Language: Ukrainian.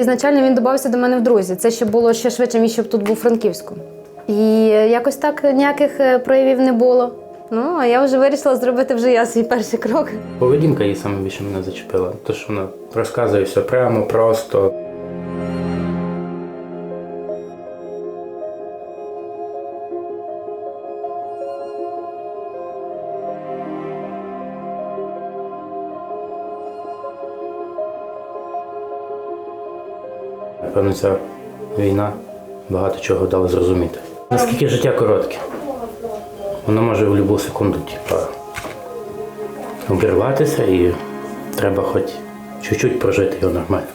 Ізначально він додався до мене в друзі. Це ще було ще швидше, ніж щоб тут був Франківську. І якось так ніяких е, проявів не було. Ну, а я вже вирішила зробити вже я свій перший крок. Поведінка її саме більше мене зачепила. то що вона розказує все прямо, просто. Напевно, ця війна багато чого дала зрозуміти. Наскільки життя коротке. Воно може в будь-яку секунду, типа, обірватися і треба хоч чуть-чуть прожити його нормально.